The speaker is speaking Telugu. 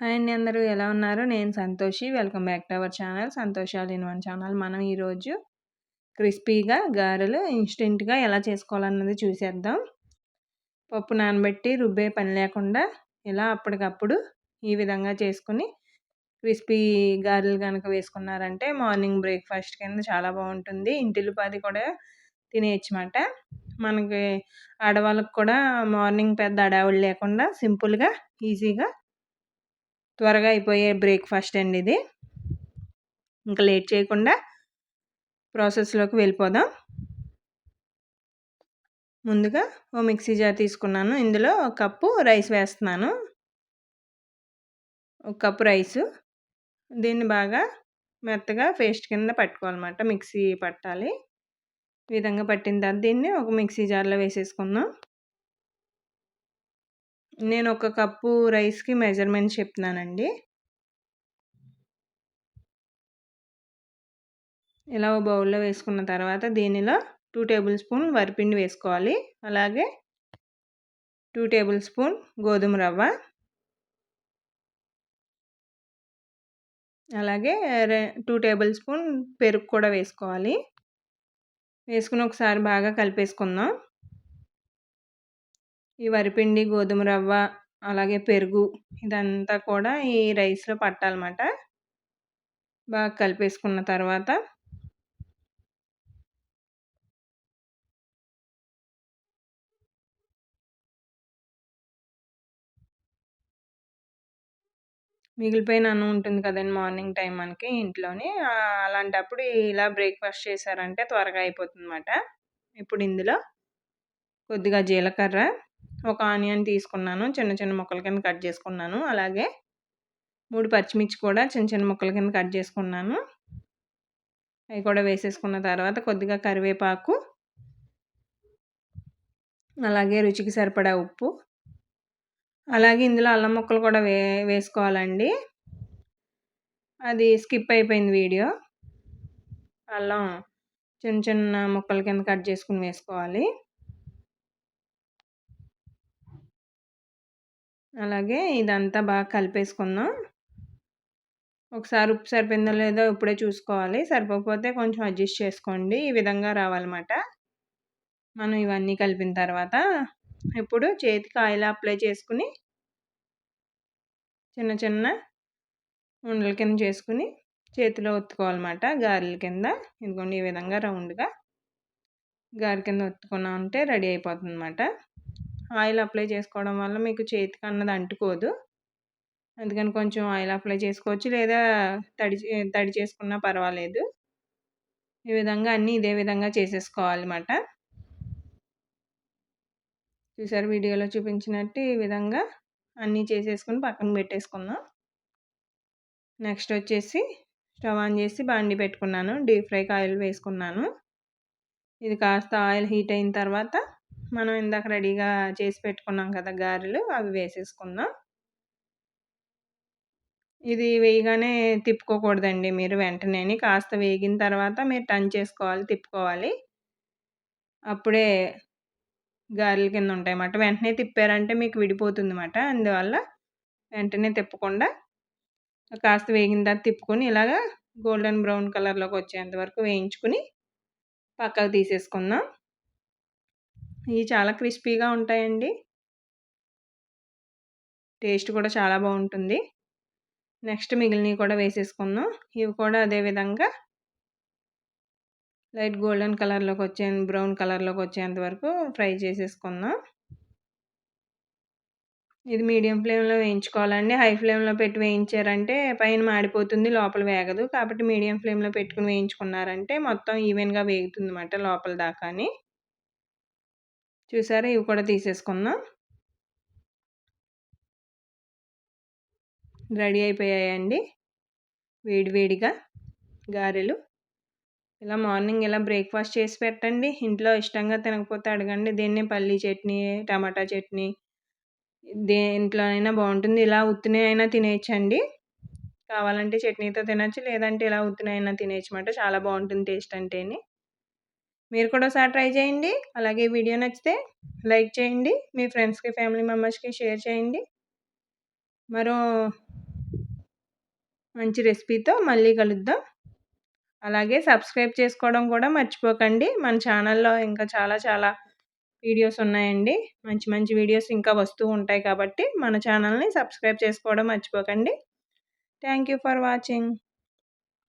హాయ్ అండి అందరూ ఎలా ఉన్నారు? నేను Santoshi. Welcome back to our channel సంతోషాలు ఇన్ వన్ ఛానల్. మనం ఈరోజు క్రిస్పీగా గారెలు ఇన్స్టెంట్గా ఎలా చేసుకోవాలన్నది చూసేద్దాం. పప్పు నానబెట్టి రుబ్బే పని లేకుండా ఇలా అప్పటికప్పుడు ఈ విధంగా చేసుకుని క్రిస్పీ గారెలు కనుక వేసుకున్నారంటే మార్నింగ్ బ్రేక్ఫాస్ట్ కింద చాలా బాగుంటుంది. ఇంటిల్లిపాది కూడా తినేయచ్చమాట మనకి ఆడవాళ్ళకి కూడా మార్నింగ్ పెద్ద అడావులు లేకుండా సింపుల్గా ఈజీగా త్వరగా అయిపోయే బ్రేక్ఫాస్ట్ అండి ఇది. ఇంకా లేట్ చేయకుండా ప్రాసెస్లోకి వెళ్ళిపోదాం. ముందుగా ఓ మిక్సీ జార్ తీసుకున్నాను. ఇందులో ఒక కప్పు రైస్ వేస్తున్నాను. ఒక కప్పు రైసు. దీన్ని బాగా మెత్తగా పేస్ట్ కింద పట్టుకోవాలన్నమాట. మిక్సీ పట్టాలి. ఈ విధంగా పట్టిన తర్వాత దీన్ని ఒక మిక్సీ జార్లో వేసేసుకుందాం. నేను ఒక కప్పు రైస్కి మెజర్మెంట్ చెప్తున్నానండి. ఇలా ఓ బౌల్లో వేసుకున్న తర్వాత దీనిలో టూ టేబుల్ స్పూన్ వరిపిండి వేసుకోవాలి. అలాగే టూ టేబుల్ స్పూన్ గోధుమ రవ్వ. అలాగే టూ టేబుల్ స్పూన్ పెరుగు కూడా వేసుకోవాలి. వేసుకుని ఒకసారి బాగా కలిపేసుకుందాం. ఈ వరిపిండి గోధుమ రవ్వ అలాగే పెరుగు ఇదంతా కూడా ఈ రైస్లో పట్టాలన్నమాట. బాగా కలిపేసుకున్న తర్వాత మిగిలిపోయిన అన్నం ఉంటుంది కదండి మార్నింగ్ టైం మనకి ఇంట్లోని. అలాంటప్పుడు ఇలా బ్రేక్ఫాస్ట్ చేశారంటే త్వరగా అయిపోతుంది అన్నమాట ఇప్పుడు ఇందులో కొద్దిగా జీలకర్ర ఒక ఆనియన్ తీసుకున్నాను. చిన్న చిన్న ముక్కల కింద కట్ చేసుకున్నాను. అలాగే మూడు పచ్చిమిర్చి కూడా చిన్న చిన్న ముక్కల కింద కట్ చేసుకున్నాను. అవి కూడా వేసేసుకున్న తర్వాత కొద్దిగా కరివేపాకు అలాగే రుచికి సరిపడా ఉప్పు అలాగే ఇందులో అల్లం ముక్కలు కూడా వే వేసుకోవాలండి. అది స్కిప్ అయిపోయింది వీడియో. అల్లం చిన్న చిన్న ముక్కల కింద కట్ చేసుకుని వేసుకోవాలి. అలాగే ఇదంతా బాగా కలిపేసుకుందాం. ఒకసారి ఉప్పు సరిపోయిందో లేదో ఇప్పుడే చూసుకోవాలి. సరిపోకపోతే కొంచెం అడ్జస్ట్ చేసుకోండి. ఈ విధంగా రావాలన్నమాట. మనం ఇవన్నీ కలిపిన తర్వాత ఇప్పుడు చేతికి ఆయిల్ అప్లై చేసుకుని చిన్న చిన్న ఉండల కింద చేసుకుని చేతిలో ఒత్తుకోవాలన్నమాట గారెల కింద. ఇదిగోండి ఈ విధంగా రౌండ్గా గారి కింద ఒత్తుకున్నాం అంటే రెడీ అయిపోతుంది అన్నమాట ఆయిల్ అప్లై చేసుకోవడం వల్ల మీకు చేతికి అన్నది అంటుకోదు. అందుకని కొంచెం ఆయిల్ అప్లై చేసుకోవచ్చు. లేదా తడి తడి చేసుకున్నా పర్వాలేదు. ఈ విధంగా అన్నీ ఇదే విధంగా చేసేసుకోవాలన్నమాట. చూసారు? వీడియోలో చూపించినట్టు ఈ విధంగా అన్నీ చేసేసుకుని పక్కన పెట్టేసుకుందాం. నెక్స్ట్ వచ్చేసి స్టవ్ ఆన్ చేసి బాండి పెట్టుకున్నాను. డీప్ ఫ్రైకి ఆయిల్ వేసుకున్నాను. ఇది కాస్త ఆయిల్ హీట్ అయిన తర్వాత మనం ఇందాక రెడీగా చేసి పెట్టుకున్నాం కదా గారెలు అవి వేసేసుకుందాం. ఇది వేయగానే తిప్పుకోకూడదండి మీరు వెంటనే. కాస్త వేగిన తర్వాత మీరు టర్న్ చేసుకోవాలి తిప్పుకోవాలి. అప్పుడే గారెల కింద ఉంటాయన్నమాట. వెంటనే తిప్పారంటే మీకు విడిపోతుంది అన్నమాట అందువల్ల వెంటనే తిప్పకుండా కాస్త వేగిన తర్వాత తిప్పుకొని ఇలాగా గోల్డెన్ బ్రౌన్ కలర్లోకి వచ్చేంత వరకు వేయించుకుని పక్కకు తీసేసుకుందాం. ఇవి చాలా క్రిస్పీగా ఉంటాయండి. టేస్ట్ కూడా చాలా బాగుంటుంది. నెక్స్ట్ మిగిలినవి కూడా వేసేసుకుందాం. ఇవి కూడా అదే విధంగా లైట్ గోల్డెన్ కలర్లోకి వచ్చే బ్రౌన్ కలర్లోకి వచ్చేంత వరకు ఫ్రై చేసేసుకుందాం. ఇది మీడియం ఫ్లేమ్లో వేయించుకోవాలండి. హై ఫ్లేమ్లో పెట్టి వేయించారంటే పైన మాడిపోతుంది లోపల వేగదు. కాబట్టి మీడియం ఫ్లేమ్లో పెట్టుకుని వేయించుకున్నారంటే మొత్తం ఈవెన్గా వేగుతుంది అన్నమాట లోపల దాకాని. చూసారా? ఇవి కూడా తీసేసుకుందాం. రెడీ అయిపోయాయండి. వేడివేడిగా గారెలు. ఇలా మార్నింగ్ ఇలా బ్రేక్ఫాస్ట్ చేసి పెట్టండి. ఇంట్లో ఇష్టంగా తినకపోతే అడగండి. దీన్ని? పల్లీ చట్నీ టమాటా చట్నీ. దేంట్లోనైనా అయినా బాగుంటుంది. ఇలా ఉత్తినే అయినా తినేయచ్చండి. కావాలంటే చట్నీతో తినచ్చు. లేదంటే ఇలా ఉత్తినైనా అయినా తినేయచ్చు అన్నమాట చాలా బాగుంటుంది టేస్ట్ అంటేని. మీరు కూడా ఒకసారి ట్రై చేయండి. అలాగే వీడియో నచ్చితే లైక్ చేయండి. మీ ఫ్రెండ్స్కి ఫ్యామిలీ మెంబర్స్కి షేర్ చేయండి. మరో మంచి రెసిపీతో మళ్ళీ కలుద్దాం. అలాగే సబ్స్క్రైబ్ చేసుకోవడం కూడా మర్చిపోకండి. మన ఛానల్లో ఇంకా చాలా చాలా వీడియోస్ ఉన్నాయండి. మంచి మంచి వీడియోస్ ఇంకా వస్తూ ఉంటాయి కాబట్టి మన ఛానల్ని సబ్స్క్రైబ్ చేసుకోవడం మర్చిపోకండి. Thank for watching.